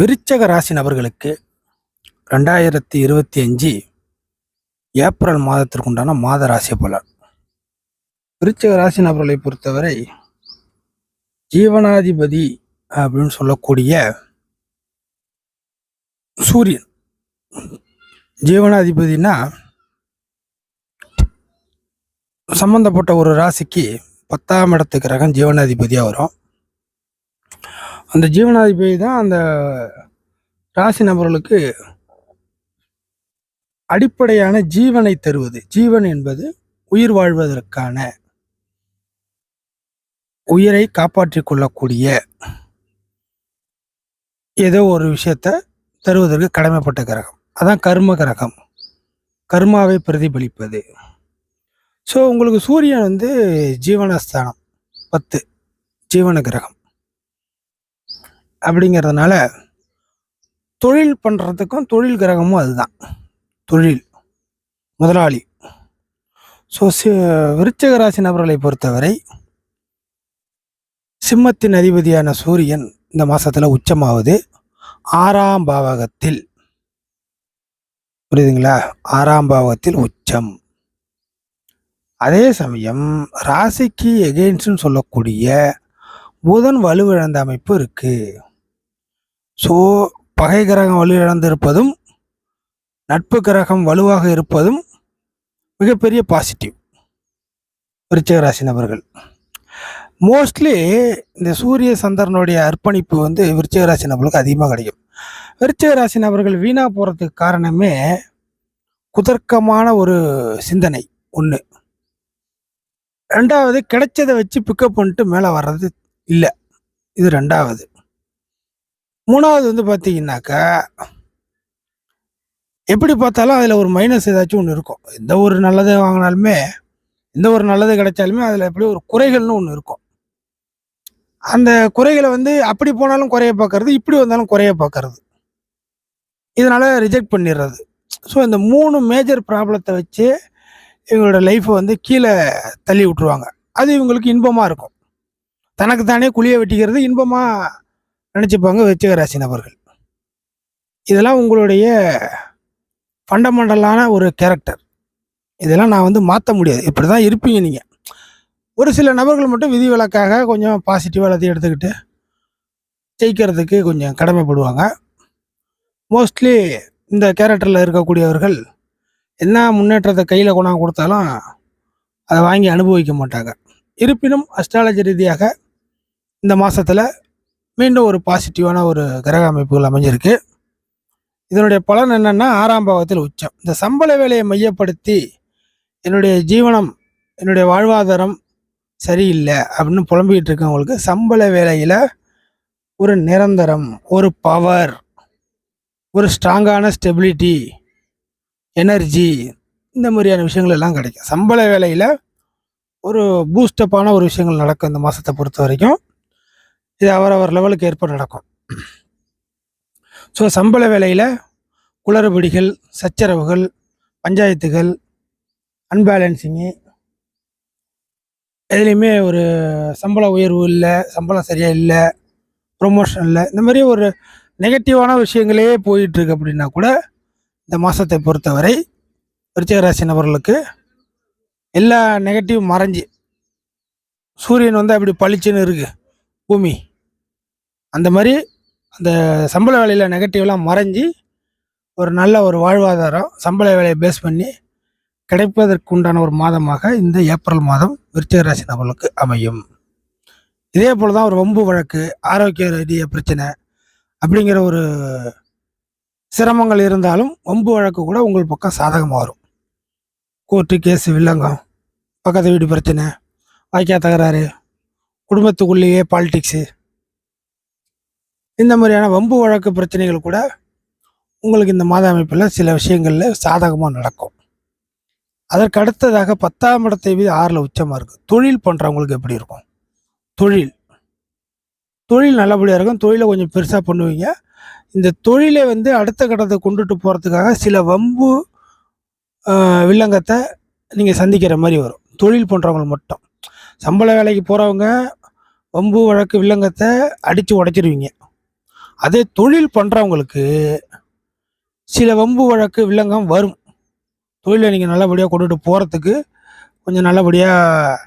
விருச்சக ராசி நபர்களுக்கு ரெண்டாயிரத்தி இருபத்தி அஞ்சு ஏப்ரல் மாதத்திற்குண்டான மாத ராசி பலன். விருச்சக ராசி நபர்களை பொறுத்தவரை ஜீவனாதிபதி அப்படின்னு சொல்லக்கூடிய சூரியன். ஜீவனாதிபதினா சம்பந்தப்பட்ட ஒரு ராசிக்கு பத்தாம் இடத்து கிரகம் ஜீவனாதிபதியாக வரும். அந்த ஜீவனாதிபதி தான் அந்த ராசி நபர்களுக்கு அடிப்படையான ஜீவனை தருவது. ஜீவன் என்பது உயிர் வாழ்வதற்கான உயிரை காப்பாற்றிக் கொள்ளக்கூடிய ஏதோ ஒரு விஷயத்த தருவதற்கு கடமைப்பட்ட கிரகம். அதான் கர்ம கிரகம். கர்மாவை பிரதிபலிப்பது. ஸோ உங்களுக்கு சூரியன் வந்து ஜீவனஸ்தானம். பத்து. ஜீவன கிரகம். அப்படிங்கிறதுனால தொழில் பண்ணுறதுக்கும் தொழில் கிரகமும் அதுதான். தொழில் முதலாளி. ஸோ சி விருச்சக ராசி நபர்களை பொறுத்தவரை சிம்மத்தின் அதிபதியான சூரியன் இந்த மாதத்தில் உச்சமாவது ஆறாம் பாவகத்தில். புரியுதுங்களா? ஆறாம் பாவகத்தில் உச்சம். அதே சமயம் ராசிக்கு எகெயின்ஸ்ட்னு சொல்லக்கூடிய புதன் வலுவிழந்த அமைப்பு இருக்குது ஸோ பகை கிரகம் வலுவிழந்திருப்பதும் நட்பு கிரகம் வலுவாக இருப்பதும் மிகப்பெரிய பாசிட்டிவ் விருச்சிகராசி நபர்கள். மோஸ்ட்லி இந்த சூரிய சந்திரனுடைய அர்ப்பணிப்பு வந்து விருச்சிகராசி நபர்களுக்கு அதிகமாக கிடைக்கும். விருச்சிகராசி நபர்கள் வீணாக போகிறதுக்கு காரணமே குதர்க்கமான ஒரு சிந்தனை ஒன்று ரெண்டாவது கிடைச்சதை வச்சு பிக்கப் பண்ணிட்டு மேலே வர்றது இல்லை. இது ரெண்டாவது. மூணாவது வந்து பார்த்தீங்கன்னாக்கா எப்படி பார்த்தாலும் அதில் ஒரு மைனஸ் ஏதாச்சும் ஒன்று இருக்கும். எந்த ஒரு நல்லது வாங்கினாலுமே எந்த ஒரு நல்லது கிடைச்சாலுமே அதில் எப்படி ஒரு குறைகள்னு ஒன்று இருக்கும். அந்த குறைகளை வந்து அப்படி போனாலும் குறைய பார்க்கறது இப்படி வந்தாலும் குறைய பார்க்கறது. இதனால் ரிஜெக்ட் பண்ணிடுறது. ஸோ இந்த மூணு மேஜர் ப்ராப்ளத்தை வச்சு இவங்களோட லைஃப்பை வந்து கீழே தள்ளி விட்டுருவாங்க. அது இவங்களுக்கு இன்பமாக இருக்கும். தனக்கு தானே குழியை வெட்டிக்கிறது இன்பமாக நினச்சிப்பாங்க வெச்சக ராசி நபர்கள். இதெல்லாம் உங்களுடைய ஃபண்டமெண்டலான ஒரு கேரக்டர் இதெல்லாம் நான் வந்து மாற்ற முடியாது. இப்படி தான் இருப்பீங்க நீங்கள் ஒரு சில நபர்கள் மட்டும் விதிவிலக்காக கொஞ்சம் பாசிட்டிவாக எல்லாத்தையும் எடுத்துக்கிட்டு ஜெயிக்கிறதுக்கு கொஞ்சம் கடமைப்படுவாங்க. மோஸ்ட்லி இந்த கேரக்டரில் இருக்கக்கூடியவர்கள் என்ன முன்னேற்றத்தை கையில் கொண்டாந்து கொடுத்தாலும் அதை வாங்கி அனுபவிக்க மாட்டாங்க. இருப்பினும் அஸ்ட்ராலஜி ரீதியாக இந்த மாதத்தில் மீண்டும் ஒரு பாசிட்டிவான ஒரு கிரக அமைப்புகள் அமைஞ்சிருக்கு. இதனுடைய பலன் என்னென்னா ஆறாம் பாவத்தில் உச்சம். இந்த சம்பள வேலையை மையப்படுத்தி என்னுடைய ஜீவனம் என்னுடைய வாழ்வாதாரம் சரியில்லை அப்படின்னு புலம்பிக்கிட்டு இருக்கவங்களுக்கு சம்பள வேலையில் ஒரு நிரந்தரம் ஒரு பவர் ஒரு ஸ்ட்ராங்கான ஸ்டெபிலிட்டி எனர்ஜி இந்த மாதிரியான விஷயங்கள் எல்லாம் கிடைக்கும். சம்பள வேலையில் ஒரு பூஸ்டப்பான ஒரு விஷயங்கள் நடக்கும் இந்த மாதத்தை பொறுத்த வரைக்கும். இது அவரவர் லெவலுக்கு ஏற்ப நடக்கும். ஸோ சம்பள வேலையில் குளறுபடிகள் சச்சரவுகள் பஞ்சாயத்துகள் அன்பேலன்சிங்கு எதுலேயுமே ஒரு சம்பள உயர்வு இல்லை சம்பளம் சரியாக இல்லை ப்ரொமோஷன் இல்லை இந்த மாதிரி ஒரு நெகட்டிவான விஷயங்களே போயிட்டுருக்கு அப்படின்னா கூட இந்த மாதத்தை பொறுத்தவரை விருச்சிக ராசி நபர்களுக்கு எல்லா நெகட்டிவ் மறைஞ்சு சூரியன் வந்து அப்படி பளிச்சுன்னு இருக்குது பூமி. அந்த மாதிரி அந்த சம்பள வேலையில் நெகட்டிவ்லாம் மறைஞ்சி ஒரு நல்ல ஒரு வாழ்வாதாரம் சம்பள வேலையை பேஸ் பண்ணி கிடைப்பதற்குண்டான ஒரு மாதமாக இந்த ஏப்ரல் மாதம் விருச்சிக ராசி நபர்களுக்கு அமையும். இதே போல் தான் ஒரு வம்பு வழக்கு ஆரோக்கிய ரீதிய பிரச்சனை அப்படிங்கிற ஒரு சிரமங்கள் இருந்தாலும் வம்பு வழக்கு கூட உங்கள் பக்கம் சாதகமாக வரும். கோர்ட்டு கேஸு வில்லங்கம் பக்கத்து வீடு பிரச்சனை வாய்க்கா தகராறு குடும்பத்துக்குள்ளேயே பாலிடிக்ஸு இந்த மாதிரியான வம்பு வழக்கு பிரச்சனைகள் கூட உங்களுக்கு இந்த மாத அமைப்பில் சில விஷயங்களில் சாதகமாக நடக்கும். அதற்கு அடுத்ததாக பத்தாம் இடத்தை வீதி ஆறில் உச்சமாக இருக்குது தொழில் பண்ணுறவங்களுக்கு எப்படி இருக்கும்? தொழில். தொழில் நல்லபடியாக இருக்கும். தொழிலை கொஞ்சம் பெருசாக பண்ணுவீங்க. இந்த தொழிலை வந்து அடுத்த கட்டத்தை கொண்டுட்டு போகிறதுக்காக சில வம்பு வில்லங்கத்தை நீங்கள் சந்திக்கிற மாதிரி வரும். தொழில் பண்ணுறவங்களுக்கு மட்டும். சம்பள வேலைக்கு போகிறவங்க வம்பு வழக்கு வில்லங்கத்தை அடித்து உடைச்சிருவீங்க. அதே தொழில் பண்ணுறவங்களுக்கு சில வம்பு வழக்கு வில்லங்கம் வரும். தொழிலை நீங்கள் நல்லபடியாக கொண்டுட்டு போகிறதுக்கு கொஞ்சம் நல்லபடியாக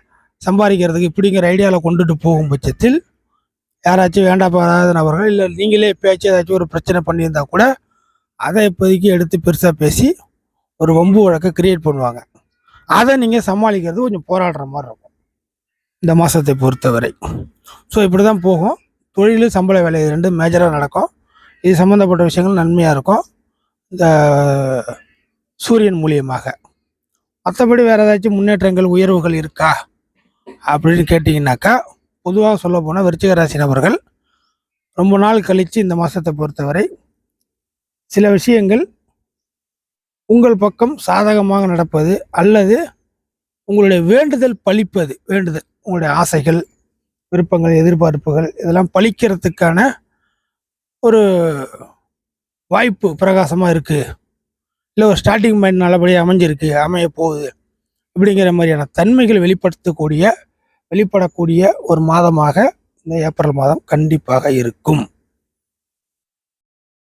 சம்பாதிக்கிறதுக்கு இப்படிங்கிற ஐடியாவில் கொண்டுட்டு போகும் பட்சத்தில் யாராச்சும் வேண்டாப்பாராத நபர்கள் இல்லை நீங்களே பேச்சு ஏதாச்சும் ஒரு பிரச்சனை பண்ணியிருந்தா கூட அதை இப்போதைக்கு எடுத்து பெருசாக பேசி ஒரு வம்பு வழக்கை கிரியேட் பண்ணுவாங்க. அதை நீங்கள் சமாளிக்கிறது கொஞ்சம் போராடுற மாதிரி இருக்கும். இந்த மாதத்தை பொறுத்தவரை. ஸோ இப்படி தான் போகும். தொழில் சம்பள வேலை இது ரெண்டும் மேஜராக நடக்கும். இது சம்மந்தப்பட்ட விஷயங்கள் நன்மையாக இருக்கும். இந்த சூரியன் மூலியமாக. மற்றபடி வேறு ஏதாச்சும் முன்னேற்றங்கள் உயர்வுகள் இருக்கா? அப்படின்னு கேட்டிங்கனாக்கா பொதுவாக சொல்ல போனால் விருச்சிக ராசி நபர்கள் ரொம்ப நாள் கழித்து இந்த மாதத்தை பொறுத்தவரை சில விஷயங்கள் உங்கள் பக்கம் சாதகமாக நடப்பது அல்லது உங்களுடைய வேண்டுதல் பலிப்பது வேண்டுதல் உங்களுடைய ஆசைகள் விருப்பங்கள் எதிர்பார்ப்புகள் இதெல்லாம் பழிக்கிறதுக்கான ஒரு வாய்ப்பு பிரகாசமாக இருக்குது இல்லை ஒரு ஸ்டார்டிங் பாயிண்ட் நல்லபடியாக அமைஞ்சிருக்கு அமைய போகுது அப்படிங்கிற மாதிரியான தன்மைகள் வெளிப்படுத்தக்கூடிய வெளிப்படக்கூடிய ஒரு மாதமாக இந்த ஏப்ரல் மாதம் கண்டிப்பாக இருக்கும்.